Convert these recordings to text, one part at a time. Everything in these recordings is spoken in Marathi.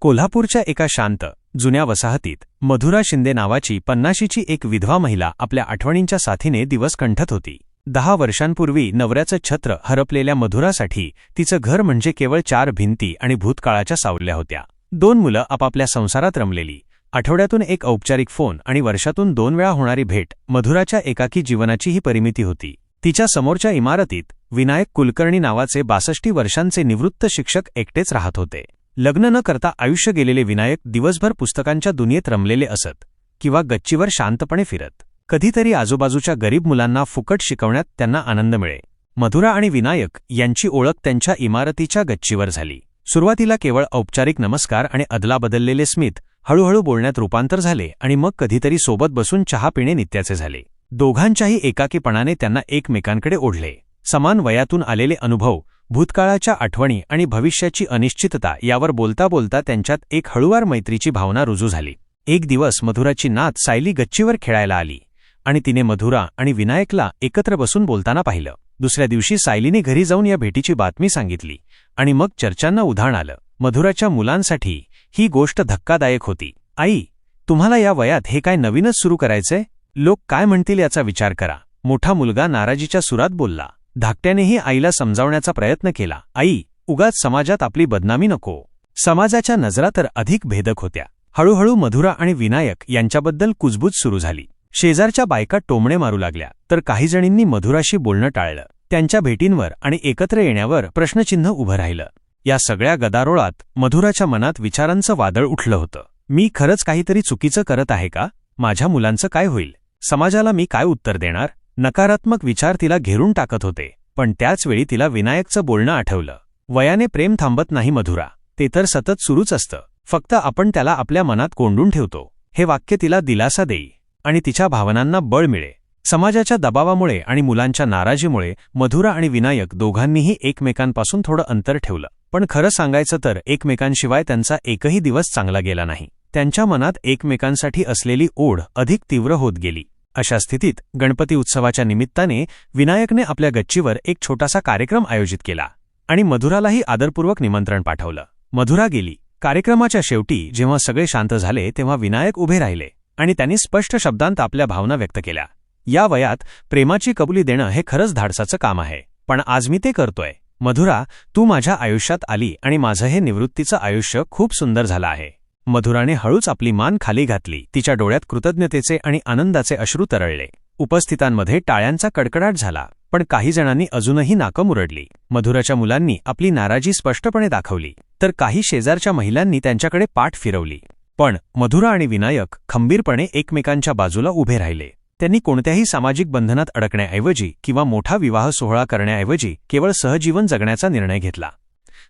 कोल्हापूरच्या एका शांत जुन्या वसाहतीत मधुरा शिंदे नावाची पन्नाशीची एक विधवा महिला आपल्या आठवणींच्या साथीने दिवस कंठत होती. दहा वर्षांपूर्वी नवऱ्याचं छत्र हरपलेल्या मधुरासाठी तिचं घर म्हणजे केवळ चार भिंती आणि भूतकाळाच्या सावल्या होत्या. दोन मुलं आपापल्या संसारात रमलेली. आठवड्यातून एक औपचारिक फोन आणि वर्षातून दोन वेळा होणारी भेट मधुराच्या एकाकी जीवनाची ही परिमिती होती. तिच्या समोरच्या इमारतीत विनायक कुलकर्णी नावाचे बासष्टी वर्षांचे निवृत्त शिक्षक एकटेच राहत होते. लग्न न करता आयुष्य गेलेले विनायक दिवसभर पुस्तकांच्या दुनियेत रमलेले असत किंवा गच्चीवर शांतपणे फिरत. कधीतरी आजूबाजूच्या गरीब मुलांना फुकट शिकवण्यात त्यांना आनंद मिळे. मधुरा आणि विनायक यांची ओळख त्यांच्या इमारतीच्या गच्चीवर झाली. सुरुवातीला केवळ औपचारिक नमस्कार आणि अदला बदललेले स्मित हळूहळू बोलण्यात रूपांतर झाले आणि मग कधीतरी सोबत बसून चहा पिणे नित्याचे झाले. दोघांच्याही एकाकीपणाने त्यांना एकमेकांकडे ओढले. समान वयातून आलेले अनुभव भूतकाळाच्या आठवणी आणि भविष्याची अनिश्चितता यावर बोलता बोलता त्यांच्यात एक हळुवार मैत्रीची भावना रुजू झाली. एक दिवस मधुराची नात सायली गच्चीवर खेळायला आली आणि तिने मधुरा आणि विनायकला एकत्र बसून बोलताना पाहिलं. दुसऱ्या दिवशी सायलीने घरी जाऊन या भेटीची बातमी सांगितली आणि मग चर्चांना उधाण आलं. मधुराच्या मुलांसाठी ही गोष्ट धक्कादायक होती. आई तुम्हाला या वयात हे काय नवीनच सुरू करायचंय? लोक काय म्हणतील याचा विचार करा. मोठा मुलगा नाराजीच्या सुरात बोलला. धाकट्यानेही आईला समजावण्याचा प्रयत्न केला आई उगाच समाजात आपली बदनामी नको. समाजाच्या नजरा तर अधिक भेदक होत्या. हळूहळू मधुरा आणि विनायक यांच्याबद्दल कुजबूज सुरू झाली. शेजारच्या बायका टोमणे मारू लागल्या तर काही जणींनी मधुराशी बोलणं टाळलं. त्यांच्या भेटींवर आणि एकत्र येण्यावर प्रश्नचिन्ह उभं राहिलं. या सगळ्या गदारोळात मधुराच्या मनात विचारांचं वादळ उठलं होतं. मी खरंच काहीतरी चुकीचं करत आहे का? माझ्या मुलांचं काय होईल? समाजाला मी काय उत्तर देणार? नकारात्मक विचार तिला घेरून टाकत होते पण त्याचवेळी तिला विनायकचं बोलणं आठवलं. वयाने प्रेम थांबत नाही मधुरा ते तर सतत सुरूच असतं फक्त आपण त्याला आपल्या मनात कोंडून ठेवतो. हे वाक्य तिला दिलासा देई आणि तिच्या भावनांना बळ मिळे. समाजाच्या दबावामुळे आणि मुलांच्या नाराजीमुळे मधुरा आणि विनायक दोघांनीही एकमेकांपासून थोडं अंतर ठेवलं. पण खरं सांगायचं तर एकमेकांशिवाय त्यांचा एकही दिवस चांगला गेला नाही. त्यांच्या मनात एकमेकांसाठी असलेली ओढ अधिक तीव्र होत गेली. अशा स्थितीत गणपती उत्सवाच्या निमित्ताने विनायकने आपल्या गच्चीवर एक छोटासा कार्यक्रम आयोजित केला आणि मधुरालाही आदरपूर्वक निमंत्रण पाठवलं. मधुरा गेली. कार्यक्रमाच्या शेवटी जेव्हा सगळे शांत झाले तेव्हा विनायक उभे राहिले आणि त्यांनी स्पष्ट शब्दांत आपल्या भावना व्यक्त केल्या. या वयात प्रेमाची कबुली देणं हे खरंच धाडसाचं काम आहे. पण आज मी ते करतोय. मधुरा तू माझ्या आयुष्यात आली आणि माझं हे निवृत्तीचं आयुष्य खूप सुंदर झालं आहे. मधुराने हळूच आपली मान खाली घातली. तिच्या डोळ्यात कृतज्ञतेचे आणि आनंदाचे अश्रू तरळले. उपस्थितांमध्ये टाळ्यांचा कडकडाट झाला पण काही जणांनी अजूनही नाकं मुरडली. मधुराच्या मुलांनी आपली नाराजी स्पष्टपणे दाखवली तर काही शेजारच्या महिलांनी त्यांच्याकडे पाठ फिरवली. पण मधुरा आणि विनायक खंबीरपणे एकमेकांच्या बाजूला उभे राहिले. त्यांनी कोणत्याही सामाजिक बंधनात अडकण्याऐवजी किंवा मोठा विवाह सोहळा करण्याऐवजी केवळ सहजीवन जगण्याचा निर्णय घेतला.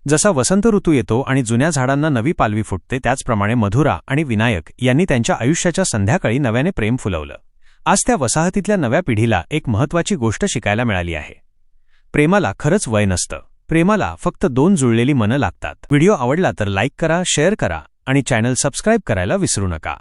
जसा वसंत ऋतू येतो आणि जुन्या झाडांना नवी पालवी फुटते त्याचप्रमाणे मधुरा आणि विनायक यांनी त्यांच्या आयुष्याच्या संध्याकाळी नव्याने प्रेम फुलवलं. आज त्या वसाहतीतल्या नव्या पिढीला एक महत्वाची गोष्ट शिकायला मिळाली आहे. प्रेमाला खरंच वय नसतं. प्रेमाला फक्त दोन जुळलेली मनं लागतात. व्हिडिओ आवडला तर लाईक करा शेअर करा आणि चॅनल सबस्क्राईब करायला विसरू नका.